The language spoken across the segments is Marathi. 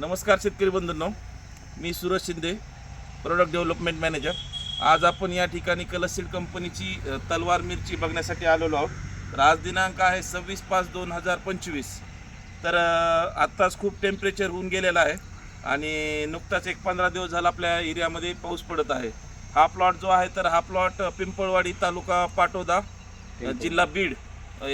नमस्कार शेतकरी बंधूंनो. मी Suraj Shinde product development manager आज आपण या ठिकाणी कलसीड कंपनीची तलवार मिरची बघण्यासाठी आलेलो आहोत. तर आज दिनांक आहे सव्वीस पाच दोन हजार पंचवीस. तर आत्ताच खूप टेम्परेचर होऊन गेलेलं आहे आणि नुकताच एक पंधरा दिवस झाला आपल्या एरियामध्ये पाऊस पडत आहे. हा प्लॉट जो आहे तर हा प्लॉट पिंपळवाडी तालुका पाटोदा जिल्हा बीड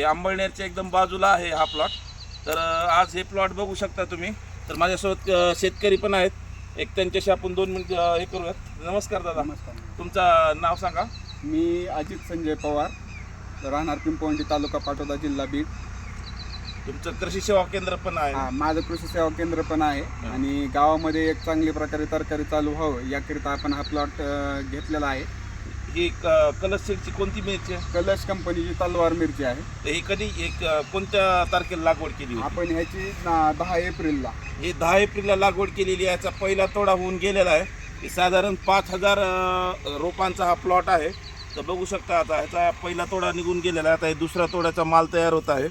अंबळनेरच्या एकदम बाजूला आहे हा प्लॉट तर आज हे प्लॉट बघू शकता तुम्ही. तर माझ्यासोबत अ, शेतकरी पण आहेत. एक त्यांच्याशी आपण दोन मिनिट हे करूयात. नमस्कार दादा. नमस्कार. तुमचं नाव सांगा. मी अजित संजय पवार राहणार पिंपवंडी तालुका पाटोदा जिल्हा बीड. तुमचं कृषी सेवा केंद्र पण आहे. हा, माझं कृषी सेवा केंद्र पण आहे. आणि गावामध्ये एक चांगली प्रकारे तरकारी चालू व्हावं याकरिता आपण हा प्लॉट घेतलेला आहे. ही क- कलश सीडची कोणती मिरची आहे? कलश कंपनीची तलवार मिरची आहे. तर ही कधी एक कोणत्या तारखेला लागवड केली होती? आपण ह्याची ना- दहा एप्रिलला. ही दहा एप्रिलला लागवड केलेली आहे. याचा पहिला तोडा होऊन गेलेला आहे. ही साधारण पाच हजार रोपांचा हा प्लॉट आहे. तर बघू शकता आता ह्याचा पहिला तोडा निघून गेलेला आहे. आता हे दुसरा तोड्याचा माल तयार होत आहे.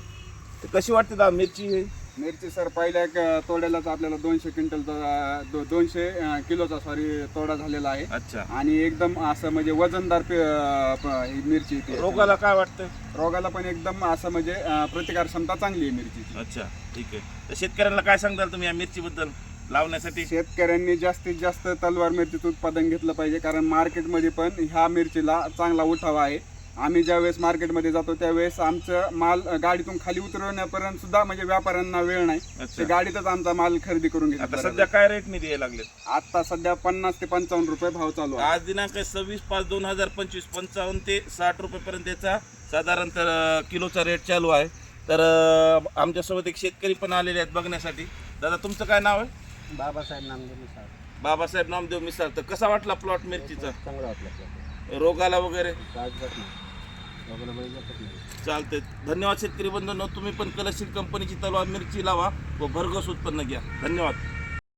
तर कशी वाटते दा मिरची ही? मिरची सर पहिल्या एक तोड्यालाच आपल्याला दोनशे क्विंटलचा दो- दोनशे अं, किलोचा सॉरी तोडा झालेला आहे. अच्छा. आणि एकदम असं म्हणजे वजनदार पे- अं, प- ही मिरची येते. रोगाला काय वाटतं रोगाला पण एकदम असं म्हणजे अं, प्रतिकार क्षमता चांगली आहे मिरचीची. अच्छा ठीक आहे. तर शेतकऱ्यांना काय सांगताल तुम्ही या मिरचीबद्दल लावण्यासाठी? शेतकऱ्यांनी जास्तीत जास्त तलवार मिरचीचं उत्पादन घेतलं पाहिजे कारण मार्केटमध्ये पण ह्या मिरचीला चांगला उठावा आहे. आम्ही ज्यावेळेस मार्केटमध्ये जातो त्यावेळेस आमचं माल गाडीतून खाली उतरवण्यापर्यंत सुद्धा म्हणजे व्यापाऱ्यांना वेळ नाही. ते गाडीतच आमचा माल खरेदी करून आता घेतात सध्या काय रेटने द्यायला लागलेत? आता सध्या पन्नास ते पंचावन्न रुपये भाव चालू आहे. आज दिनांक सव्वीस पाच दोन हजार पंचवीस पंचावन्न ते साठ रुपयेपर्यंत याचा साधारणतः अं, किलोचा रेट चालू आहे. तर अं, आमच्यासोबत एक शेतकरी पण आलेले आहेत बघण्यासाठी. दादा तुमचं काय नाव आहे? बाबासाहेब नामदेव मिसाळ. बाबासाहेब नामदेव मिसाळ. तर कसा वाटला प्लॉट मिरचीचा? चांगला वाटला रोगाला वगैरे? चालतंय. धन्यवाद शेतकरी बंधूंनो. तुम्ही पण कलशील कंपनीची तलवार मिरची लावा व भरघोस उत्पन्न घ्या. धन्यवाद.